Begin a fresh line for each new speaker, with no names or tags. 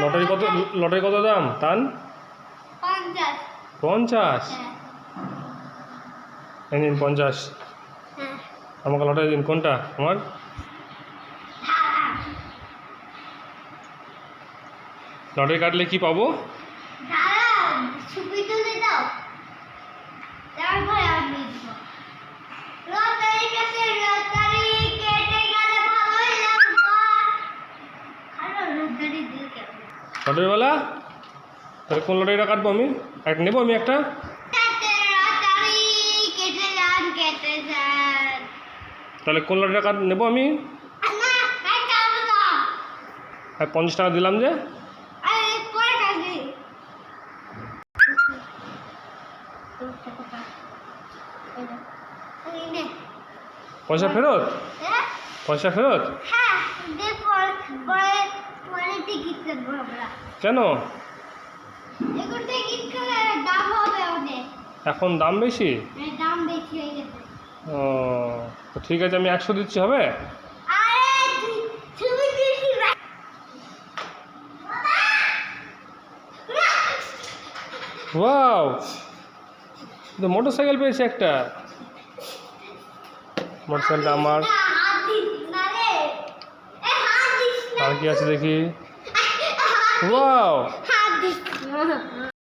Lottery
কত lottery কত দাম? তান?
পঞ্চাশ।
পঞ্চাশ?
হ্যাঁ।
পঞ্চাশ।
হ্যাঁ।
আমাকে লটারি দিন। কোনটা? আমার? লটারি কাটলে কি পাবো?
দাও।
লটারিওয়ালা তাহলে কোন লটারিটা কাটবো আমি? একটা নেব আমি একটা? তাহলে কোন লটারিটা কাট নেব আমি? পঞ্চাশ টাকা দিলাম যে? পয়সা ফেরত? পয়সা ফেরত?
হ্যাঁ
কেন?
এখন দাম
বেশি?
মানে
ও তো ঠিক আছে আমি একশো দিচ্ছি হবে? ওয়াও! মোটর সাইকেল পেয়েছি একটা। মোটর সাইকেলটা আমার আর কি আছে দেখি? ওয়াও